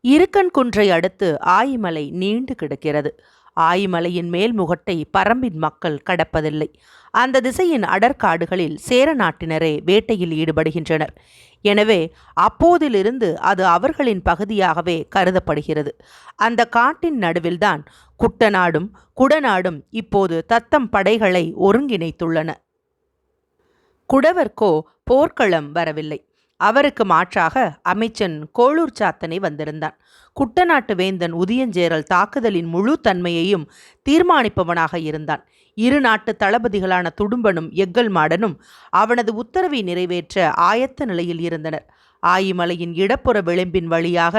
இருக்கன் குன்றை அடுத்து ஆயிமலை நீண்டு கிடக்கிறது. ஆயிமலையின் மேல் முகட்டை பரம்பின் மக்கள் கடப்பதில்லை. அந்த திசையின் அடற்காடுகளில் சேர நாட்டினரே வேட்டையில் ஈடுபடுகின்றனர். எனவே அப்போதிலிருந்து அது அவர்களின் பகுதியாகவே கருதப்படுகிறது. அந்த காட்டின் நடுவில்தான் குட்டநாடும் குடநாடும் இப்போது தத்தம் படைகளை ஒருங்கிணைத்துள்ளன. குடவர்க்கோ போர்க்களம் வரவில்லை. அவருக்கு மாற்றாக அமைச்சன் கோளூர் சாத்தனை வந்திருந்தான். குட்டநாட்டு வேந்தன் உதியஞ்சேரல் தாக்குதலின் முழு தன்மையையும் தீர்மானிப்பவனாக இருந்தான். இரு நாட்டு தளபதிகளான துடும்பனும் எக்கல் மாடனும் அவனது உத்தரவை நிறைவேற்ற ஆயத்த நிலையில் இருந்தனர். ஆயிமலையின் இடப்புற விளிம்பின் வழியாக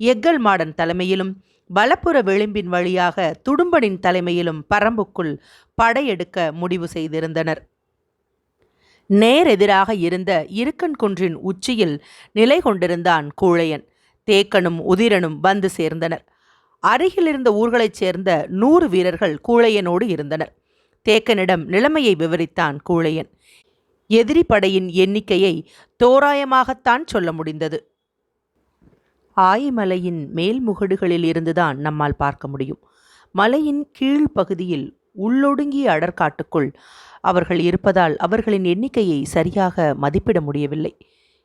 எக்கல் மாடன் தலைமையிலும் வலப்புற விளிம்பின் வழியாக துடும்பனின் தலைமையிலும் பரம்புக்குள் படையெடுக்க முடிவு செய்திருந்தனர். நேரெதிராக இருந்த இருக்கன் குன்றின் உச்சியில் நிலை கொண்டிருந்தான் கூழையன். தேக்கனும் உதிரனும் வந்து சேர்ந்தனர். அருகிலிருந்த ஊர்களைச் சேர்ந்த நூறு வீரர்கள் கூழையனோடு இருந்தனர். தேக்கனிடம் நிலைமையை விவரித்தான் கூழையன். எதிரி படையின் எண்ணிக்கையை தோராயமாகத்தான் சொல்ல முடிந்தது. ஆயமலையின் மேல் முகடுகளில் இருந்துதான் நம்மால் பார்க்க முடியும். மலையின் கீழ் பகுதியில் உள்ளொடுங்கிய அடற்காட்டுக்குள் அவர்கள் இருப்பதால் அவர்களின் எண்ணிக்கையை சரியாக மதிப்பிட முடியவில்லை.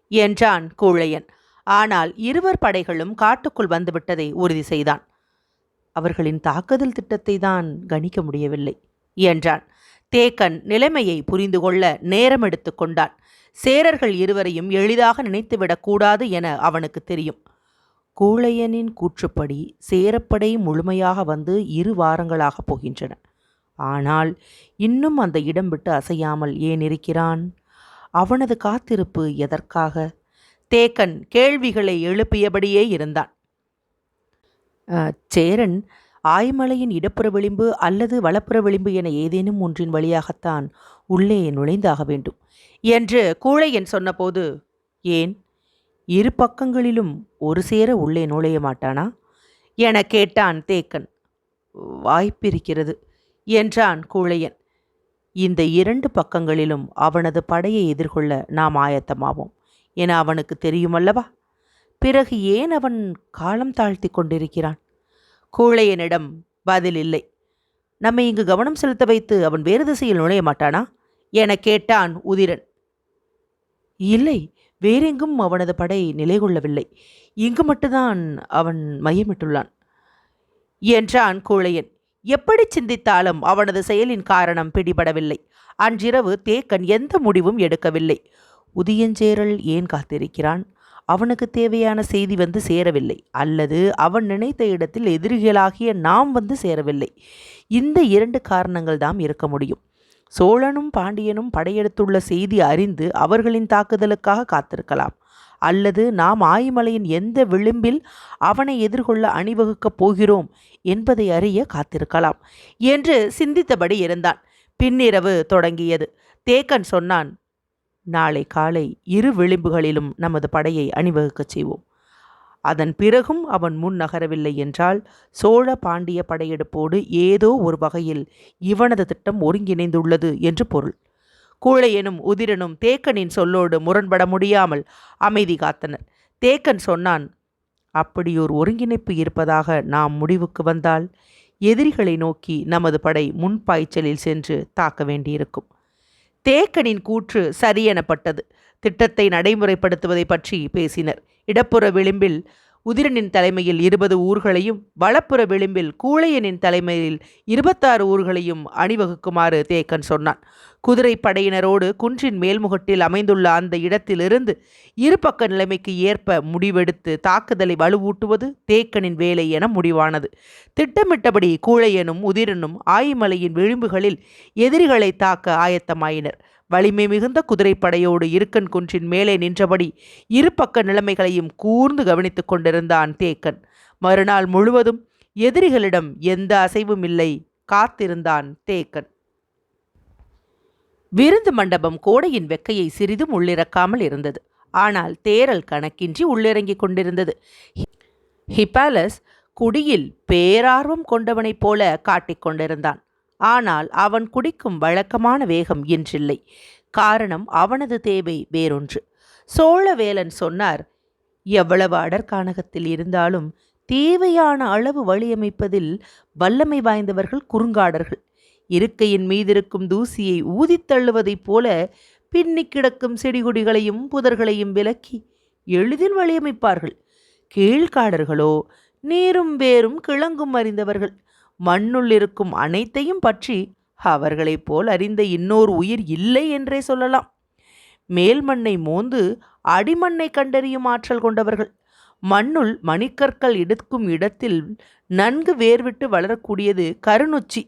என்றான் கூழையன். ஆனால் இருவர் படைகளும் காட்டுக்குள் வந்துவிட்டதை உறுதி செய்தான். அவர்களின் தாக்குதல் திட்டத்தை தான் கணிக்க முடியவில்லை என்றான். தேக்கன் நிலைமையை புரிந்து கொள்ள நேரம் எடுத்து கொண்டான். சேரர்கள் இருவரையும் எளிதாக நினைத்துவிடக்கூடாது என அவனுக்கு தெரியும். கூழையனின் கூற்றுப்படி சேரப்படை முழுமையாக வந்து இரு வாரங்களாக போகின்றன. ஆனால் இன்னும் அந்த இடம் விட்டு அசையாமல் ஏன் இருக்கிறான்? அவனது காத்திருப்பு எதற்காக? தேக்கன் கேள்விகளை எழுப்பியபடியே இருந்தான். சேரன் ஆய்மலையின் இடப்புற விளிம்பு அல்லது வலப்புற விளிம்பு என ஏதேனும் ஒன்றின் வழியாகத்தான் உள்ளே நுழைந்தாக வேண்டும் என்று கூழையன் சொன்னபோது ஏன்? இரு பக்கங்களிலும் ஒரு சேர உள்ளே நுழைய மாட்டானா? என கேட்டான் தேக்கன். வாய்ப்பிருக்கிறது. என்றான் கூழையன். இந்த இரண்டு பக்கங்களிலும் அவனது படையை எதிர்கொள்ள நாம் ஆயத்தமாவோம். என அவனுக்கு தெரியுமல்லவா? பிறகு ஏன் அவன் காலம் தாழ்த்தி கொண்டிருக்கிறான்? கூழையனிடம் பதில் இல்லை. நம்மை இங்கு கவனம் செலுத்த வைத்து அவன் வேறு திசையில் நுழைய மாட்டானா? என கேட்டான் உதிரன். இல்லை வேறெங்கும் அவனது படை நிலை கொள்ளவில்லை. இங்கு மட்டும்தான் அவன் மையமிட்டுள்ளான் என்றான் கூழையன். எப்படி சிந்தித்தாலும் அவனது செயலின் காரணம் பிடிபடவில்லை. அன்றிரவு தேக்கன் எந்த முடிவும் எடுக்கவில்லை. உதியஞ்சேரல் ஏன் காத்திருக்கிறான்? அவனுக்கு தேவையான செய்தி வந்து சேரவில்லை. அல்லது அவன் நினைத்த இடத்தில் எதிரிகளாகிய நாம் வந்து சேரவில்லை. இந்த இரண்டு காரணங்கள் தான் இருக்க முடியும். சோழனும் பாண்டியனும் படையெடுத்துள்ள செய்தி அறிந்து அவர்களின் தாக்குதலுக்காக காத்திருக்கலாம். அல்லது நாம் ஆயுமலையின் எந்த விளிம்பில் அவனை எதிர்கொள்ள அணிவகுக்கப் போகிறோம் என்பதை அறிய காத்திருக்கலாம் என்று சிந்தித்தபடி இருந்தான். பின்னிரவு தொடங்கியது. தேக்கன் சொன்னான் நாளை காலை இரு விளிம்புகளிலும் நமது படையை அணிவகுக்கச் செய்வோம். அதன் பிறகும் அவன் முன் நகரவில்லை என்றால் சோழ பாண்டிய படையெடுப்போடு ஏதோ ஒரு வகையில் இவனது திட்டம் ஒருங்கிணைந்துள்ளது என்று பொருள். கூழையனும் உதிரனும் தேக்கனின் சொல்லோடு முரண்பட முடியாமல் அமைதி காத்தனர். தேக்கன் சொன்னான் அப்படியோர் ஒருங்கிணைப்பு இருப்பதாக நாம் முடிவுக்கு வந்தால் எதிரிகளை நோக்கி நமது படை முன்பாய்ச்சலில் சென்று தாக்க வேண்டியிருக்கும். தேக்கனின் கூற்று சரியெனப்பட்டது திட்டத்தை நடைமுறைப்படுத்துவதை பற்றி பேசினர். இடப்புற விளிம்பில் உதிரனின் தலைமையில் இருபது ஊர்களையும் வலப்புற விளிம்பில் கூழையனின் தலைமையில் இருபத்தாறு ஊர்களையும் அணிவகுக்குமாறு தேக்கன் சொன்னான். குதிரை படையினரோடு குன்றின் மேல்முகட்டில் அமைந்துள்ள அந்த இடத்திலிருந்து இருபக்க நிலைமைக்கு ஏற்ப முடிவெடுத்து தாக்குதலை வலுவூட்டுவது தேக்கனின் வேலை என முடிவானது. திட்டமிட்டபடி கூழையனும் உதிரனும் ஆயிமலையின் விளிம்புகளில் எதிரிகளை தாக்க ஆயத்தமாயினர். வலிமை மிகுந்த குதிரைப்படையோடு இருக்கன் குன்றின் மேலே நின்றபடி இரு பக்க நிலைமைகளையும் கூர்ந்து கவனித்துக் கொண்டிருந்தான் தேக்கன். மறுநாள் முழுவதும் எதிரிகளிடம் எந்த அசைவும் இல்லை காத்திருந்தான் தேக்கன். விருந்து மண்டபம் கோடையின் வெக்கையை சிறிதும் உள்ளிறக்காமல் இருந்தது. ஆனால் தேரல் கணக்கின்றி உள்ளிறங்கிக் கொண்டிருந்தது. ஹிப்பாலஸ் குடியில் பேரார்வம் கொண்டவனைப் போல காட்டிக் கொண்டிருந்தான். ஆனால் அவன் குடிக்கும் வழக்கமான வேகம் இன்றில்லை. காரணம் அவனது தேவை வேறொன்று. சோழவேலன் சொன்னார் எவ்வளவு அடற்கானகத்தில் இருந்தாலும் தேவையான அளவு வழியமைப்பதில் வல்லமை வாய்ந்தவர்கள் குறுங்காடர்கள். இருக்கையின் மீதிருக்கும் தூசியை ஊதித்தள்ளுவதைப் போல பின்னிக் கிடக்கும் செடிகொடிகளையும் புதர்களையும் விலக்கி எளிதில் வழியமைப்பார்கள். கீழ்காடர்களோ நீரும் வேரும் கிழங்கும் அறிந்தவர்கள். மண்ணுள் இருக்கும் அனைத்தையும் பற்றி அவர்களைப் போல் அறிந்த இன்னொரு உயிர் இல்லை என்றே சொல்லலாம். மேல் மண்ணை மோந்து அடிமண்ணை கண்டறியும் ஆற்றல் கொண்டவர்கள். மண்ணுள் மணிக்கற்கள் எடுக்கும் இடத்தில் நன்கு வேர்விட்டு வளரக்கூடியது கருணுச்சி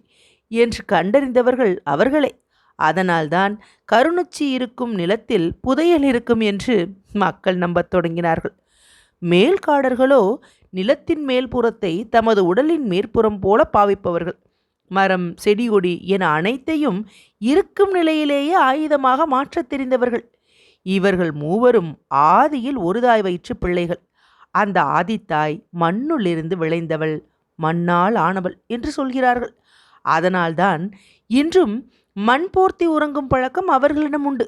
என்று கண்டறிந்தவர்கள் அவர்களே. அதனால்தான் கருணுச்சி இருக்கும் நிலத்தில் புதையல் இருக்கும் என்று மக்கள் நம்பத் தொடங்கினார்கள். மேல்காடர்களோ நிலத்தின் மேல்புறத்தை தமது உடலின் மேற்புறம் போல பாவிப்பவர்கள். மரம் செடி கொடி என அனைத்தையும் இருக்கும் நிலையிலேயே ஆயுதமாக மாற்றத் தெரிந்தவர்கள். இவர்கள் மூவரும் ஆதியில் ஒருதாய் வயிற்று பிள்ளைகள். அந்த ஆதித்தாய் மண்ணுள்ளிருந்து விளைந்தவள் மண்ணால் ஆனவள் என்று சொல்கிறார்கள். அதனால்தான் இன்றும் மண் போர்த்தி உறங்கும் பழக்கம் அவர்களிடம் உண்டு.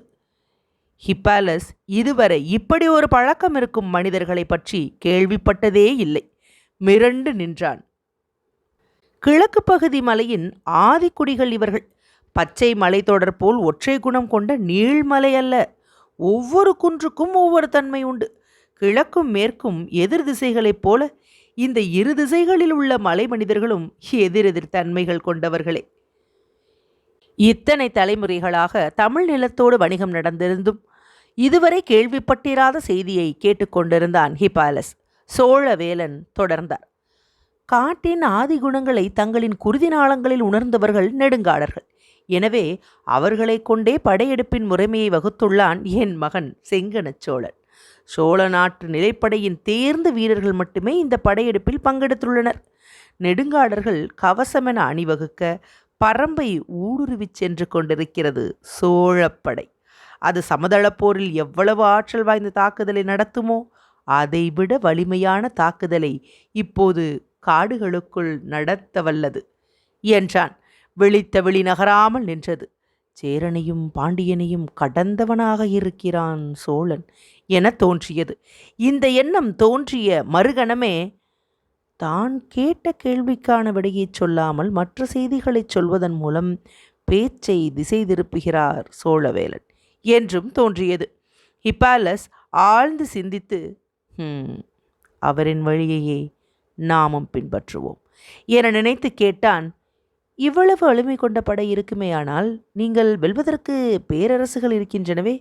ஹிப்பாலஸ் இதுவரை இப்படி ஒரு பழக்கம் இருக்கும் மனிதர்களை பற்றி கேள்விப்பட்டதே இல்லை. மிரண்டு நின்றான். கிழக்கு பகுதி மலையின் ஆதிக்குடிகள் இவர்கள். பச்சை மலைத்தொடர் போல் ஒற்றை குணம் கொண்ட நீள்மலை அல்ல. ஒவ்வொரு குன்றுக்கும் ஒவ்வொரு தன்மை உண்டு. கிழக்கும் மேற்கும் எதிர் திசைகளைப் போல இந்த இரு திசைகளில் உள்ள மலை மனிதர்களும் எதிரெதிர் தன்மைகள் கொண்டவர்களே. இத்தனை தலைமுறைகளாக தமிழ் நிலத்தோடு வணிகம் நடந்திருந்தும் இதுவரை கேள்விப்பட்டிராத செய்தியை கேட்டுக்கொண்டிருந்தான் ஹிபாலஸ். சோழவேலன் தொடர்ந்தார். காட்டின் ஆதி குணங்களை தங்களின் குருதி நாளங்களில் உணர்ந்தவர்கள் நெடுங்காடர்கள். எனவே அவர்களைக் கொண்டே படையெடுப்பின் முறைமையை வகுத்துள்ளான் என் மகன் செங்கனச் சோழன். சோழ நாட்டு நிலைப்படையின் தேர்ந்த வீரர்கள் மட்டுமே இந்த படையெடுப்பில் பங்கெடுத்துள்ளனர். நெடுங்காடர்கள் கவசமென அணிவகுக்க பரம்பை ஊடுருவிச் சென்று கொண்டிருக்கிறது சோழப்படை. அது சமதளப்போரில் எவ்வளவு ஆற்றல் வாய்ந்த தாக்குதலை நடத்துமோ அதைவிட வலிமையான தாக்குதலை இப்போது காடுகளுக்குள் நடத்த வல்லது என்றான். விழித்த விழி நகராமல் நின்றது. சேரனையும் பாண்டியனையும் கடந்தவனாக இருக்கிறான் சோழன் என தோன்றியது. இந்த எண்ணம் தோன்றிய மறுகணமே தான் கேட்ட கேள்விக்கான விடையைச் சொல்லாமல் மற்ற செய்திகளைச் சொல்வதன் மூலம் பேச்சை திசை திருப்புகிறார் சோழவேலன். என்றும் தோன்றியது. ஹிப்பாலஸ் ஆழ்ந்து சிந்தித்து அவரின் வழியையே நாமும் பின்பற்றுவோம் என நினைத்து கேட்டான். இவ்வளவு வலிமை கொண்ட படை இருக்குமேயானால் நீங்கள் வெல்வதற்கு பேரரசுகள் இருக்கின்றனவே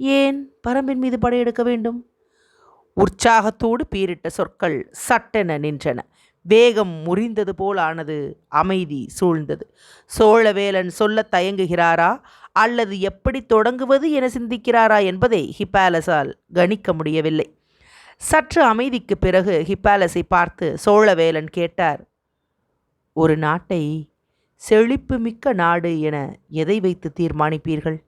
ஏன் பரம்பின் மீது படையெடுக்க வேண்டும்? உற்சாகத்தோடு பீரிட்ட சொற்கள் சட்டென நின்றன. வேகம் முறிந்தது போல் ஆனது அமைதி சூழ்ந்தது. சோழவேலன் சொல்லத் தயங்குகிறாரா? அல்லது எப்படி தொடங்குவது என சிந்திக்கிறாரா என்பதை ஹிப்பாலஸால் கணிக்க முடியவில்லை. சற்று அமைதிக்கு பிறகு ஹிப்பாலஸை பார்த்து சோழவேலன் கேட்டார் ஒரு நாட்டை செழிப்பு மிக்க நாடு என எதை வைத்து தீர்மானிப்பீர்கள்?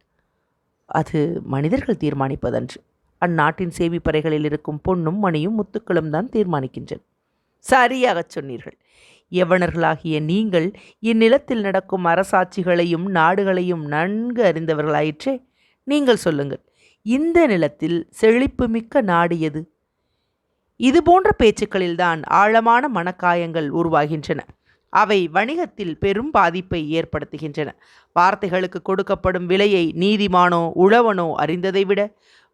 அது மனிதர்கள் தீர்மானிப்பதன்று. அந்நாட்டின் சேமிப்பறைகளில் இருக்கும் பொன்னும் மணியும் முத்துக்களும் தான் தீர்மானிக்கின்றன. சரியாகச் சொன்னீர்கள். யவனர்களாகிய நீங்கள் இந்நிலத்தில் நடக்கும் அரசாட்சிகளையும் நாடுகளையும் நன்கு அறிந்தவர்களாயிற்றே? நீங்கள் சொல்லுங்கள் இந்த நிலத்தில் செழிப்புமிக்க நாடு எது? இது போன்ற பேச்சுக்களில்தான் ஆழமான மனக்காயங்கள் உருவாகின்றன. அவை வணிகத்தில் பெரும் பாதிப்பை ஏற்படுத்துகின்றன. வார்த்தைகளுக்கு கொடுக்கப்படும் விலையை நீதிமானோ உழவனோ அறிந்ததை விட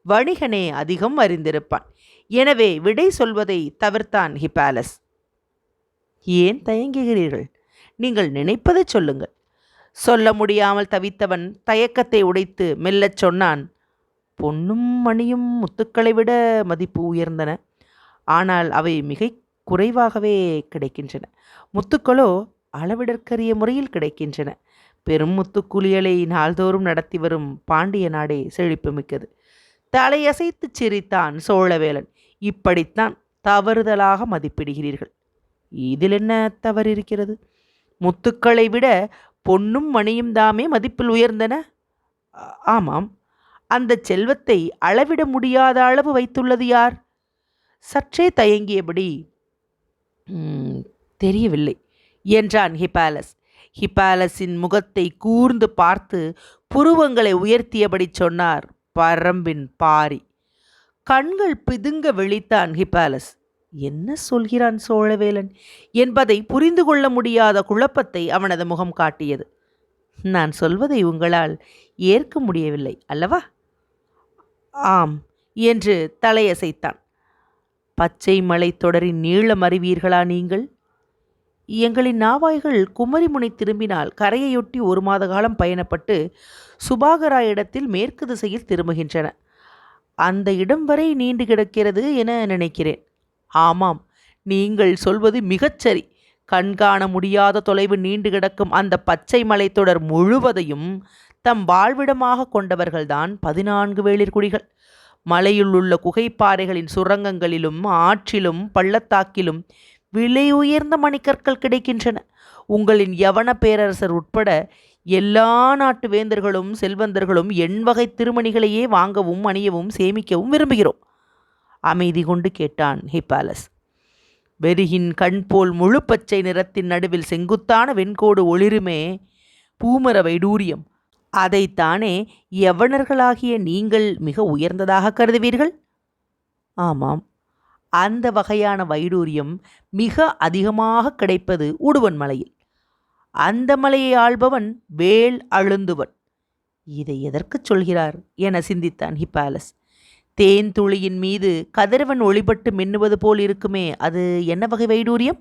வணிகனே அதிகம் அறிந்திருப்பான். எனவே விடை சொல்வதை தவிர்த்தான் ஹிப்பாலஸ். ஏன் தயங்குகிறீர்கள்? நீங்கள் நினைப்பதை சொல்லுங்கள். சொல்ல முடியாமல் தவித்தவன் தயக்கத்தை உடைத்து மெல்லச் சொன்னான் பொன்னும் மணியும் முத்துக்களை விட மதிப்பு உயர்ந்தன. ஆனால் அவை மிக குறைவாகவே கிடைக்கின்றன. முத்துக்களோ அளவிடற்கரிய முறையில் கிடைக்கின்றன. பெரும் முத்துக்குளியலை நாள்தோறும் நடத்தி வரும் பாண்டிய நாடே செழிப்புமிக்கது தலையசைத்துச் சிரித்தான் சோழவேலன். இப்படித்தான் தவறுதலாக மதிப்பிடுகிறீர்கள். இதில் என்ன தவறு இருக்கிறது? முத்துக்களை விட பொன்னும் மணியும் தாமே மதிப்பில் உயர்ந்தன. ஆமாம். அந்த செல்வத்தை அளவிட முடியாத அளவு வைத்துள்ளது யார்? சற்றே தயங்கியபடி தெரியவில்லை என்றான் ஹிபாலஸ். ஹிபாலஸின் முகத்தை கூர்ந்து பார்த்து புருவங்களை உயர்த்தியபடி சொன்னார் பரம்பின் பாரி. கண்கள் பிதுங்க விழித்தான் ஹிபாலஸ். என்ன சொல்கிறான் சோழவேலன்? என்பதை புரிந்து கொள்ள முடியாத குழப்பத்தை அவனது முகம் காட்டியது. நான் சொல்வதை உங்களால் ஏற்க முடியவில்லை அல்லவா? ஆம் என்று தலையசைத்தான். பச்சை மலை தொடரின் நீளம் அறிவீர்களா நீங்கள்? எங்களின் நாவாய்கள் குமரிமுனை திரும்பினால் கரையையொட்டி ஒரு மாத காலம் பயணப்பட்டு சுபாகராயிடத்தில் மேற்கு திசையில் திரும்புகின்றன. அந்த இடம் வரை நீண்டு கிடக்கிறது என நினைக்கிறேன். ஆமாம் நீங்கள் சொல்வது மிகச்சரி கண்காண முடியாத தொலைவு நீண்டு கிடக்கும் அந்த பச்சை மலைத்தொடர் முழுவதையும் தம் வாழ்விடமாக கொண்டவர்கள்தான் பதினான்கு வேளிர்குடிகள் மலையில் உள்ள குகைப்பாறைகளின் சுரங்கங்களிலும் ஆற்றிலும் பள்ளத்தாக்கிலும் விலை உயர்ந்த மணிக்கற்கள் கிடைக்கின்றன. உங்களின் யவன பேரரசர் உட்பட எல்லா நாட்டு வேந்தர்களும் செல்வந்தர்களும் எண்வகை திருமணிகளையே வாங்கவும் அணியவும் சேமிக்கவும் விரும்புகிறோம். அமைதி கொண்டு கேட்டான் ஹிப்பாலஸ் வெறியின் கண் போல் முழு பச்சை நிறத்தின் நடுவில் செங்குத்தான வெண்கோடு ஒளிருமே பூமர வைடூரியம் அதைத்தானே யவனர்களாகிய நீங்கள் மிக உயர்ந்ததாக கருதுவீர்கள்? ஆமாம் அந்த வகையான வைடூரியம் மிக அதிகமாக கிடைப்பது உடுவன் மலையில். அந்த மலையை ஆள்பவன் வேல் அழுந்துவன். இதை எதற்குச் சொல்கிறார்? என சிந்தித்தான் ஹிப்பாலஸ். தேன் துளியின் மீது கதிரவன் ஒளிபட்டு மின்னுவது போல் இருக்குமே அது என்ன வகை வைடூரியம்?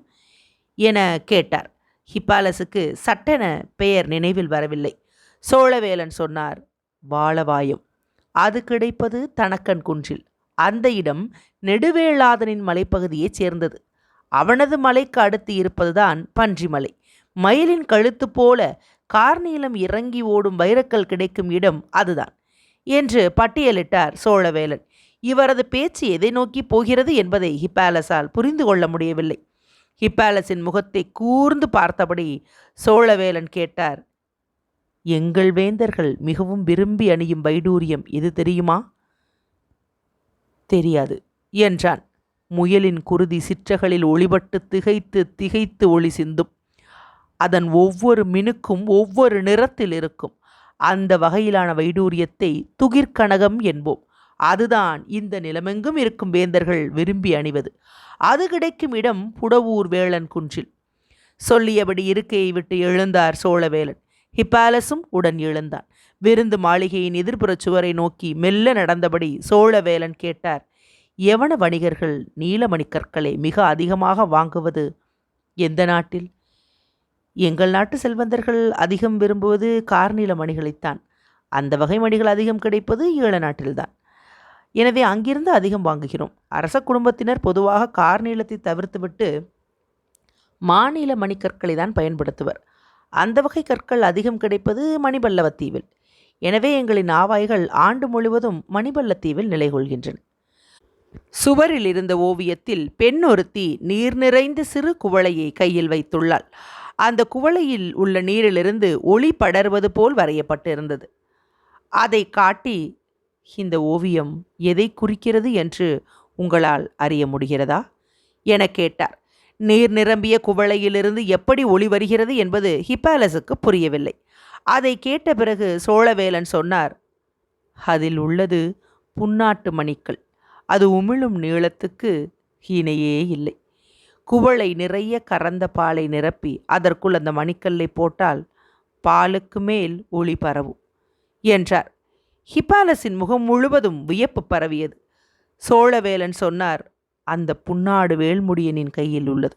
என கேட்டார். ஹிப்பாலஸுக்கு சட்டென பெயர் நினைவில் வரவில்லை. சோழவேலன் சொன்னார் வாளவாயம் அது கிடைப்பது தனக்கன் குன்றில். அந்த இடம் நெடுவேளாதனின் மலைப்பகுதியைச் சேர்ந்தது. அவனது மலைக்கு அடுத்து இருப்பதுதான் பன்றிமலை. மயிலின் கழுத்து போல கார்நீளம் இறங்கி ஓடும் வைரக்கல் கிடைக்கும் இடம் அதுதான் என்று பட்டியலிட்டார் சோழவேலன். இவரது பேச்சு எதை நோக்கி போகிறது என்பதை ஹிப்பாலஸால் புரிந்து கொள்ள முடியவில்லை. ஹிப்பாலஸின் முகத்தை கூர்ந்து பார்த்தபடி சோழவேலன் கேட்டார் எங்கள் வேந்தர்கள் மிகவும் விரும்பி அணியும் வைடூரியம் எது தெரியுமா? தெரியாது என்றான். முயலின் குருதி சிற்றகளில் ஒளிபட்டு திகைத்து திகைத்து ஒளி சிந்தும். அதன் ஒவ்வொரு மினுக்கும் ஒவ்வொரு நிறத்தில் இருக்கும். அந்த வகையிலான வைடூரியத்தை துகிர்கனகம் என்போம். அதுதான் இந்த நிலமெங்கும் இருக்கும் வேந்தர்கள் விரும்பி அணிவது. அது கிடைக்கும் இடம் புடவூர் வேளன் குன்றில். சொல்லியபடி இருக்கையை விட்டு எழுந்தார் சோழவேலன். ஹிப்பாலஸும் உடன் எழுந்தான். விருந்து மாளிகையின் எதிர்ப்புறச் சுவரை நோக்கி மெல்ல நடந்தபடி சோழவேலன் கேட்டார் எவன வணிகர்கள் நீலமணி கற்களை மிக அதிகமாக வாங்குவது? எந்த நாட்டில்? எங்கள் நாட்டு செல்வந்தர்கள் அதிகம் விரும்புவது கார்நில மணிகளைத்தான். அந்த வகை மணிகள் அதிகம் கிடைப்பது ஈழ நாட்டில்தான். எனவே அங்கிருந்து அதிகம் வாங்குகிறோம். அரச குடும்பத்தினர் பொதுவாக கார் நீளத்தை தவிர்த்துவிட்டு மாநில மணிக்கற்களை தான் பயன்படுத்துவர். அந்த வகை கற்கள் அதிகம் கிடைப்பது மணிபல்லவத்தீவில். எனவே எங்களின் ஆவாய்கள் ஆண்டு முழுவதும் மணிபல்லத்தீவில் நிலை கொள்கின்றன சுவரில் இருந்த ஓவியத்தில் பெண் ஒருத்தி நீர் நிறைந்த சிறு குவளையை கையில் வைத்துள்ளாள். அந்த குவளையில் உள்ள நீரிலிருந்து ஒளி படர்வது போல் வரையப்பட்டிருந்தது. அதை காட்டி இந்த ஓவியம் எதை குறிக்கிறது என்று உங்களால் அறிய முடிகிறதா? என கேட்டார். நீர் நிரம்பிய குவளையிலிருந்து எப்படி ஒளி வருகிறது என்பது ஹிப்பாலஸுக்கு புரியவில்லை. அதை கேட்ட பிறகு சோழவேலன் சொன்னார் அதில் உள்ளது புன்னாட்டு மணிக்கள். அது உமிழும் நீளத்துக்கு இணையே இல்லை. குவளை நிறைய கறந்த பாலை நிரப்பி அதற்குள் அந்த மணிக்கல்லை போட்டால் பாலுக்கு மேல் ஒளி பரவும் என்றார். ஹிபாலஸின் முகம் முழுவதும் வியப்பு பரவியது. சோழவேலன் சொன்னார் அந்த புன்னாடு வேல்முடியனின் கையில் உள்ளது.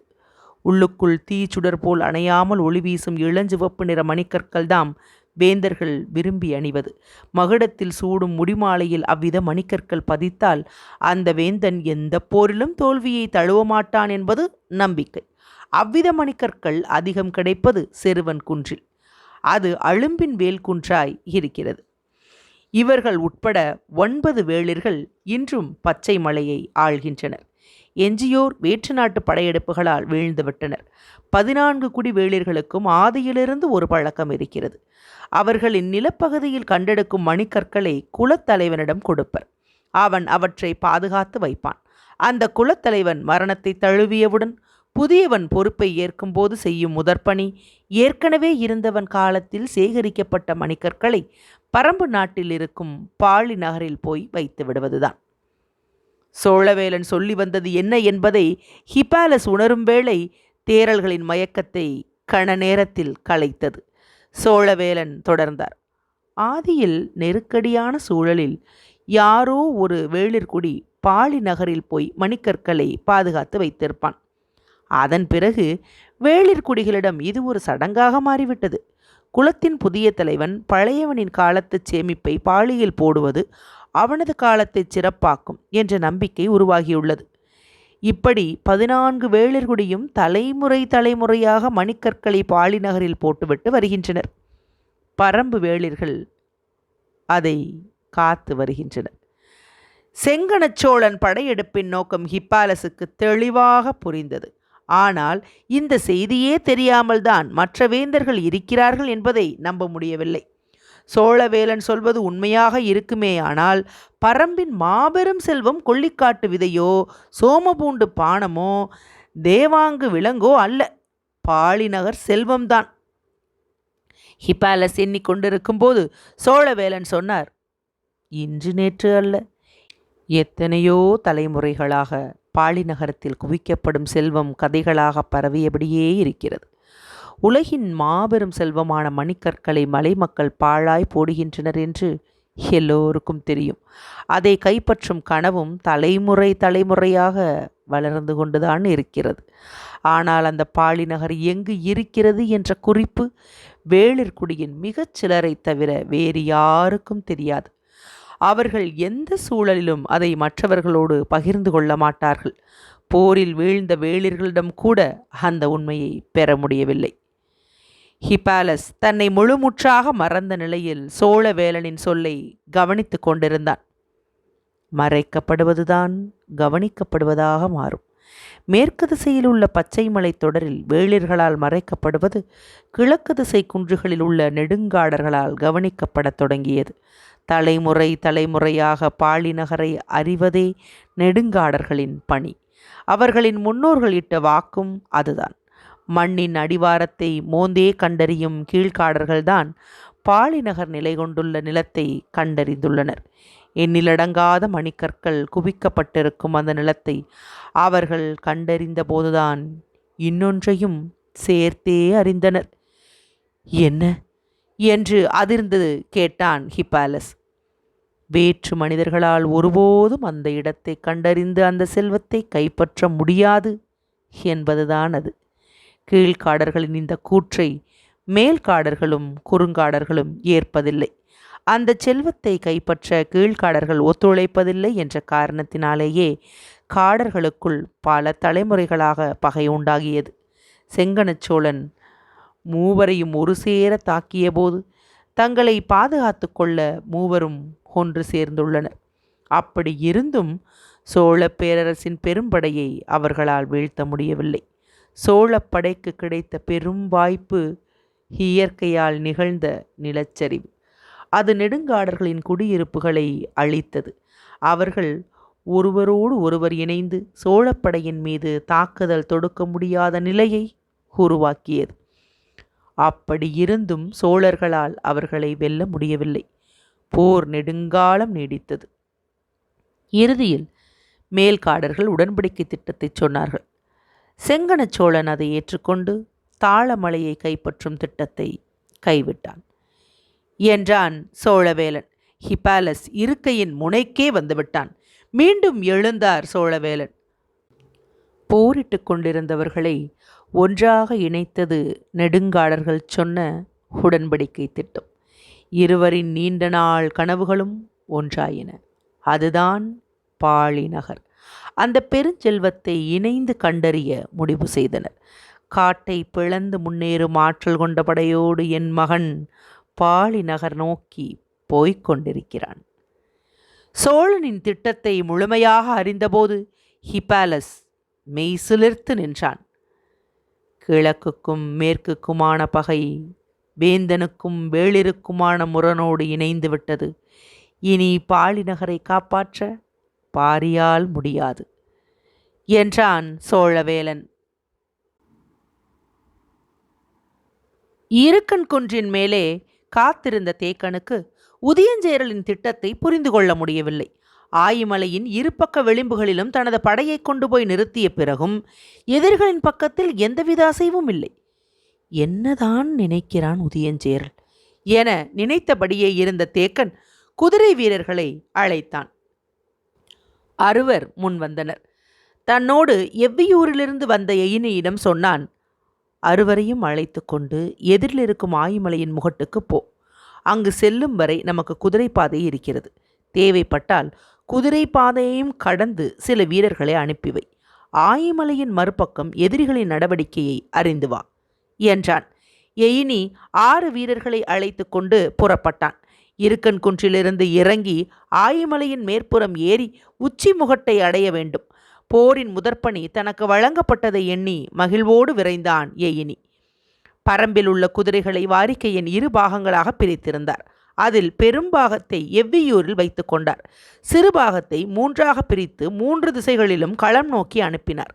உள்ளுக்குள் தீச்சுடர் போல் அணையாமல் ஒளி வீசும் இளஞ்சிவப்பு நிற மணிக்கற்கள் தாம் வேந்தர்கள் விரும்பி அணிவது. மகுடத்தில் சூடும் முடிமாலையில் அவ்வித மணிக்கற்கள் பதித்தால் அந்த வேந்தன் எந்த போரிலும் தோல்வியை தழுவ மாட்டான் என்பது நம்பிக்கை. அவ்வித மணிக்கற்கள் அதிகம் கிடைப்பது செருவன் குன்றில். அது அழும்பின் வேல் குன்றாய் இருக்கிறது. இவர்கள் உட்பட ஒன்பது வேளிர்கள் இன்றும் பச்சை மலையை ஆள்கின்றனர். எஞ்சியோர் வேற்று நாட்டு படையெடுப்புகளால் வீழ்ந்துவிட்டனர் பதினான்கு குடி வேளிர்களுக்கும் ஆதியிலிருந்து ஒரு பழக்கம் இருக்கிறது. அவர்களின் நிலப்பகுதியில் கண்டெடுக்கும் மணிக்கற்களை குலத்தலைவனிடம் கொடுப்பர். அவன் அவற்றை பாதுகாத்து வைப்பான். அந்த குலத்தலைவன் மரணத்தை தழுவியவுடன் புதியவன் பொறுப்பை ஏற்கும்போது செய்யும் முதற்பணி. ஏற்கனவே இருந்தவன் காலத்தில் சேகரிக்கப்பட்ட மணிக்கற்களை பரம்பு நாட்டில் இருக்கும் பாழி நகரில் போய் வைத்து விடுவதுதான். சோழவேலன் சொல்லி வந்தது என்ன என்பதை ஹிபாலஸ் உணரும் வேளை தேரல்களின் மயக்கத்தை கண நேரத்தில் கலைத்தது. சோழவேலன் தொடர்ந்தார். ஆதியில் நெருக்கடியான சூழலில் யாரோ ஒரு வேளிர்குடி பாலி நகரில் போய் மணிக்கற்களை பாதுகாத்து வைத்திருப்பான். அதன் பிறகு வேளிர்குடிகளிடம் இது ஒரு சடங்காக மாறிவிட்டது. குலத்தின் புதிய தலைவன் பழையவனின் காலத்து சேமிப்பை பாலியில் போடுவது அவனது காலத்தை சிறப்பாக்கும் என்ற நம்பிக்கை உருவாகியுள்ளது. இப்படி பதினான்கு வேளிர்குடியும் தலைமுறை தலைமுறையாக மணிக்கற்களை பாலி நகரில் போட்டுவிட்டு வருகின்றனர். பரம்பு வேளிர்கள் அதை காத்து வருகின்றனர். செங்கனச்சோழன் படையெடுப்பின் நோக்கம் ஹிப்பாலஸுக்கு தெளிவாக புரிந்தது. ஆனால் இந்த செய்தியே தெரியாமல்தான் மற்ற வேந்தர்கள் இருக்கிறார்கள் என்பதை நம்ப முடியவில்லை. சோழவேலன் சொல்வது உண்மையாக இருக்குமே ஆனால் பரம்பின் மாபெரும் செல்வம் கொள்ளிக்காட்டு விதையோ சோமபூண்டு பானமோ தேவாங்கு விலங்கோ அல்ல. பாலிநகர் செல்வம்தான். ஹிபாலஸ் எண்ணிக்கொண்டிருக்கும் போது சோழவேலன் சொன்னார் இன்று நேற்று அல்ல எத்தனையோ தலைமுறைகளாக பாலிநகரத்தில் குவிக்கப்படும் செல்வம் கதைகளாக பரவியபடியே இருக்கிறது. உலகின் மாபெரும் செல்வமான மணிக்கற்களை மலை மக்கள் பாழாய் போடுகின்றனர் என்று எல்லோருக்கும் தெரியும். அதை கைப்பற்றும் கனவும் தலைமுறை தலைமுறையாக வளர்ந்து கொண்டுதான் இருக்கிறது. ஆனால் அந்த பாலிநகர் எங்கு இருக்கிறது என்ற குறிப்பு வேளிர்குடியின் மிகச் சிலரை தவிர வேறு யாருக்கும் தெரியாது. அவர்கள் எந்த சூழலிலும் அதை மற்றவர்களோடு பகிர்ந்து கொள்ள மாட்டார்கள். போரில் வீழ்ந்த வேளிர்களிடம் கூட அந்த உண்மையை பெற முடியவில்லை. ஹிபாலஸ் தன்னை முழுமுற்றாக மறந்த நிலையில் சோழவேலனின் சொல்லை கவனித்து கொண்டிருந்தான். மறைக்கப்படுவதுதான் கவனிக்கப்படுவதாக மாறும். மேற்கு திசையில் உள்ள பச்சை மலை தொடரில் வேளிர்களால் மறைக்கப்படுவது கிழக்கு திசை குன்றுகளில் உள்ள நெடுங்காடர்களால் கவனிக்கப்படத் தொடங்கியது. தலைமுறை தலைமுறையாக பாலி நகரை அறிவதே நெடுங்காடர்களின் பணி. அவர்களின் முன்னோர்கள் இட்ட வாக்கும் அதுதான். மண்ணின் அடிவாரத்தை மோந்தே கண்டறியும் கீழ்காடர்கள்தான் பாலிநகர் நிலை கொண்டுள்ள நிலத்தை கண்டறிந்துள்ளனர். எண்ணிலடங்காத மணிக்கற்கள் குவிக்கப்பட்டிருக்கும் அந்த நிலத்தை அவர்கள் கண்டறிந்த போதுதான் இன்னொன்றையும் சேர்த்தே அறிந்தனர். என்ன? என்று அதிர்ந்து கேட்டான் ஹிப்பாலஸ். வேற்று மனிதர்களால் ஒருபோதும் அந்த இடத்தை கண்டறிந்து அந்த செல்வத்தை கைப்பற்ற முடியாது என்பதுதான் அது. கீழ்காடர்களின் இந்த கூற்றை மேல்காடர்களும் குறுங்காடர்களும் ஏற்பதில்லை. அந்த செல்வத்தை கைப்பற்ற கீழ்காடர்கள் ஒத்துழைப்பதில்லை என்ற காரணத்தினாலேயே காடர்களுக்குள் பல தலைமுறைகளாக பகை உண்டாகியது. செங்கனச்சோழன் மூவரையும் ஒரு சேர தாக்கியபோது தங்களை பாதுகாத்து கொள்ள மூவரும் ஒன்று சேர்ந்துள்ளனர். அப்படி இருந்தும் சோழ பேரரசின் பெரும்படையை அவர்களால் வீழ்த்த முடியவில்லை. சோழப்படைக்கு கிடைத்த பெரும் வாய்ப்பு இயற்கையால் நிகழ்ந்த நிலச்சரிவு. அது நெடுங்காடர்களின் குடியிருப்புகளை அழித்தது. அவர்கள் ஒருவரோடு ஒருவர் இணைந்து சோழப்படையின் மீது தாக்குதல் தொடுக்க முடியாத நிலையை உருவாக்கியது. அப்படி இருந்தும் சோழர்களால் அவர்களை வெல்ல முடியவில்லை. போர் நெடுங்காலம் நீடித்தது. இறுதியில் மேல்காடர்கள் உடன்படிக்கை திட்டத்தை சொன்னார்கள். செங்கன சோழன் அதை ஏற்றுக்கொண்டு தாளமலையை கைப்பற்றும் திட்டத்தை கைவிட்டான். என்றான் சோழவேலன். ஹிபாலஸ் இருக்கையின் முனைக்கே வந்துவிட்டான். மீண்டும் எழுந்தார் சோழவேலன். போரிட்டு கொண்டிருந்தவர்களை ஒன்றாக இணைத்தது நெடுங்காடர்கள் சொன்ன உடன்படிக்கை திட்டம். இருவரின் நீண்ட நாள் கனவுகளும் ஒன்றாயின. அதுதான் பாழி நகர். அந்த பெருஞ்செல்வத்தை இணைந்து கண்டறிய முடிவு செய்தனர். காட்டை பிளந்து முன்னேறும் ஆற்றல் கொண்ட படையோடு என் மகன் பாலி நகர் நோக்கி போய்க் கொண்டிருக்கிறான் சோழனின் திட்டத்தை முழுமையாக அறிந்தபோது ஹிபாலஸ் மெய் சிலிர்த்து நின்றான். கிழக்குக்கும் மேற்குக்குமான பகை வேந்தனுக்கும் வேளிருக்குமான முரணோடு இணைந்து விட்டது. இனி பாலிநகரை காப்பாற்ற பாரியால் முடியாது என்றான் சோழவேலன். இருக்கன் குன்றின் மேலே காத்திருந்த தேக்கனுக்கு உதயஞ்சேரலின் திட்டத்தை புரிந்து கொள்ள முடியவில்லை. ஆயிமலையின் இருபக்க விளிம்புகளிலும் தனது படையை கொண்டு போய் நிறுத்திய பிறகும் எதிரிகளின் பக்கத்தில் எந்தவித அசைவும் இல்லை. என்னதான் நினைக்கிறான் உதயஞ்சேரல்? என நினைத்தபடியே இருந்த தேக்கன் குதிரை வீரர்களை அழைத்தான். அறுவர் முன் வந்தனர் தன்னோடு எவ்வியூரிலிருந்து வந்த எயினியிடம் சொன்னான் அறுவரையும் அழைத்து கொண்டு எதிரில் இருக்கும் ஆயிமலையின் முகட்டுக்கு போ. அங்கு செல்லும் வரை நமக்கு குதிரை பாதை இருக்கிறது. தேவைப்பட்டால் குதிரை பாதையையும் கடந்து சில வீரர்களை அனுப்பிவை ஆயிமலையின் மறுபக்கம் எதிரிகளின் நடவடிக்கையை அறிந்து வா என்றான். எயினி ஆறு வீரர்களை அழைத்து கொண்டு புறப்பட்டான். இருக்கன் குன்றிலிருந்து இறங்கி ஆயிமலையின் மேற்புறம் ஏறி உச்சி முகட்டை அடைய வேண்டும். போரின் முதற்பணி தனக்கு வழங்கப்பட்டதை எண்ணி மகிழ்வோடு விரைந்தான் ஏயினி. பரம்பில் உள்ள குதிரைகளை வாரிக்கையின் இரு பாகங்களாக பிரித்திருந்தார். அதில் பெரும்பாகத்தை எவ்வியூரில் வைத்து கொண்டார். சிறுபாகத்தை மூன்றாக பிரித்து மூன்று திசைகளிலும் களம் நோக்கி அனுப்பினார்.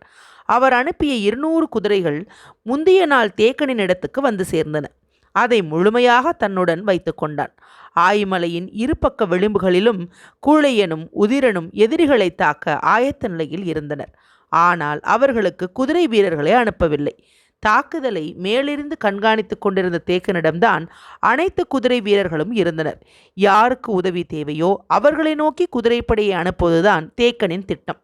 அவர் அனுப்பிய இருநூறு குதிரைகள் முந்தைய நாள் தேக்கனின் இடத்துக்கு வந்து சேர்ந்தன. அதை முழுமையாக தன்னுடன் வைத்து கொண்டான் ஆய்மலையின் இருபக்க விளிம்புகளிலும் கூழையனும் உதிரனும் எதிரிகளை தாக்க ஆயத்த நிலையில் இருந்தனர். ஆனால் அவர்களுக்கு குதிரை வீரர்களை அனுப்பவில்லை. தாக்குதலை மேலிருந்து கண்காணித்துக் கொண்டிருந்த தேக்கனிடம்தான் அனைத்து குதிரை வீரர்களும் இருந்தனர். யாருக்கு உதவி தேவையோ அவர்களை நோக்கி குதிரைப்படையை அனுப்புவதுதான் தேக்கனின் திட்டம்.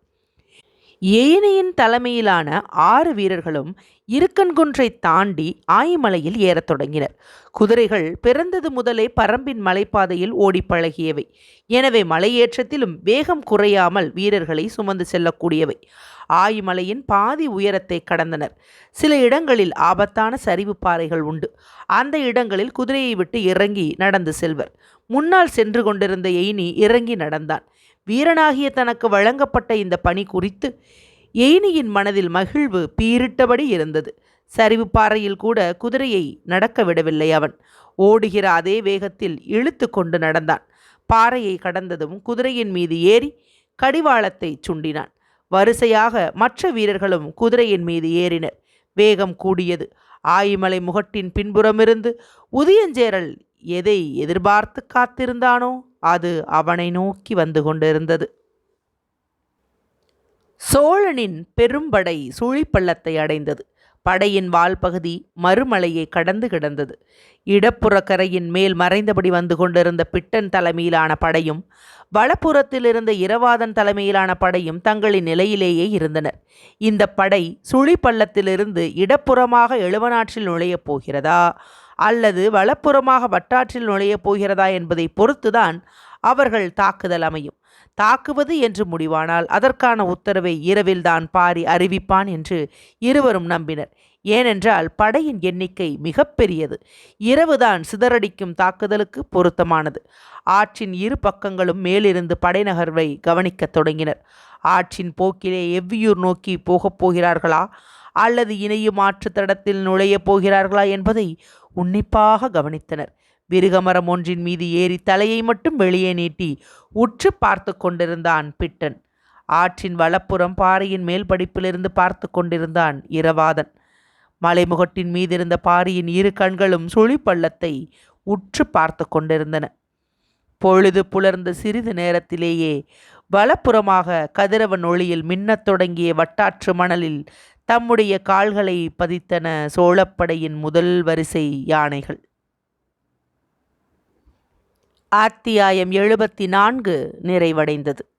ஏனையின் தலைமையிலான ஆறு வீரர்களும் இருக்கன்குன்றை தாண்டி ஆயிமலையில் ஏறத் தொடங்கினர். குதிரைகள் பிறந்தது முதலே பரம்பின் மலைப்பாதையில் ஓடி பழகியவை. எனவே மலையேற்றத்திலும் வேகம் குறையாமல் வீரர்களை சுமந்து செல்லக்கூடியவை. ஆயிமலையின் பாதி உயரத்தை கடந்தனர். சில இடங்களில் ஆபத்தான சரிவு பாறைகள் உண்டு. அந்த இடங்களில் குதிரையை விட்டு இறங்கி நடந்து செல்வர். முன்னால் சென்று கொண்டிருந்த எய்னி இறங்கி நடந்தான். வீரனாகிய தனக்கு வழங்கப்பட்ட இந்த பணி குறித்து எயினியின் மனதில் மகிழ்வு பீரிட்டபடி இருந்தது. சரிவு பாறையில் கூட குதிரையை நடக்க விடவில்லை அவன். ஓடுகிற அதே வேகத்தில் இழுத்து கொண்டு நடந்தான். பாறையை கடந்ததும் குதிரையின் மீது ஏறி கடிவாளத்தை சுண்டினான். வரிசையாக மற்ற வீரர்களும் குதிரையின் மீது ஏறினர். வேகம் கூடியது. ஆயிமலை முகட்டின் பின்புறமிருந்து உதியஞ்சேரல் எதை எதிர்பார்த்து காத்திருந்தானோ? அது அவனை நோக்கி வந்து கொண்டிருந்தது. சோழனின் பெரும்படை சுழிப்பள்ளத்தை அடைந்தது. படையின் வால்பகுதி மறுமலையை கடந்து கிடந்தது. இடப்புற கரையின் மேல் மறைந்தபடி வந்து கொண்டிருந்த பிட்டன் தலைமையிலான படையும் வலப்புறத்தில் இருந்த இரவாதன் தலைமையிலான படையும் தங்களின் நிலையிலேயே இருந்தனர். இந்த படை சுழிப்பள்ளத்திலிருந்து இடப்புறமாக எழுவனாற்றில் நுழையப் போகிறதா? அல்லது வலப்புறமாக வட்டாற்றில் நுழையப் போகிறதா என்பதை பொறுத்துதான் அவர்கள் தாக்குதல் அமையும். தாக்குவது என்று முடிவானால் அதற்கான உத்தரவை இரவில்தான் பாரி அறிவிப்பான் என்று இருவரும் நம்பினர். ஏனென்றால் படையின் எண்ணிக்கை மிகப்பெரியது. இரவுதான் சிதறடிக்கும் தாக்குதலுக்கு பொருத்தமானது. ஆற்றின் இரு பக்கங்களும் மேலிருந்து படைநகர்வை கவனிக்கத் தொடங்கினர். ஆற்றின் போக்கிலே எவ்வியூர் நோக்கி போகப் போகிறார்களா? அல்லது இணையும் ஆற்றுத்தடத்தில் நுழையப் போகிறார்களா என்பதை உன்னிப்பாக கவனித்தனர். விருகமரம் ஒன்றின் மீது ஏறி தலையை மட்டும் வெளியே நீட்டி உற்று பார்த்து கொண்டிருந்தான் பிட்டன். ஆற்றின் வலப்புறம் பாறையின் மேல் படிப்பிலிருந்து பார்த்து கொண்டிருந்தான் இரவாதன். மலைமுகட்டின் மீதிருந்த பாரியின் இரு கண்களும் சுழிப்பள்ளத்தை உற்று பார்த்து கொண்டிருந்தன. பொழுது புலர்ந்த சிறிது நேரத்திலேயே வலப்புறமாக கதிரவன் ஒளியில் மின்னத் தொடங்கிய வட்டாற்று மணலில் தம்முடைய கால்களை பதித்தன சோழப்படையின் முதல் வரிசை யானைகள். அத்தியாயம் எழுபத்தி நான்கு நிறைவடைந்தது.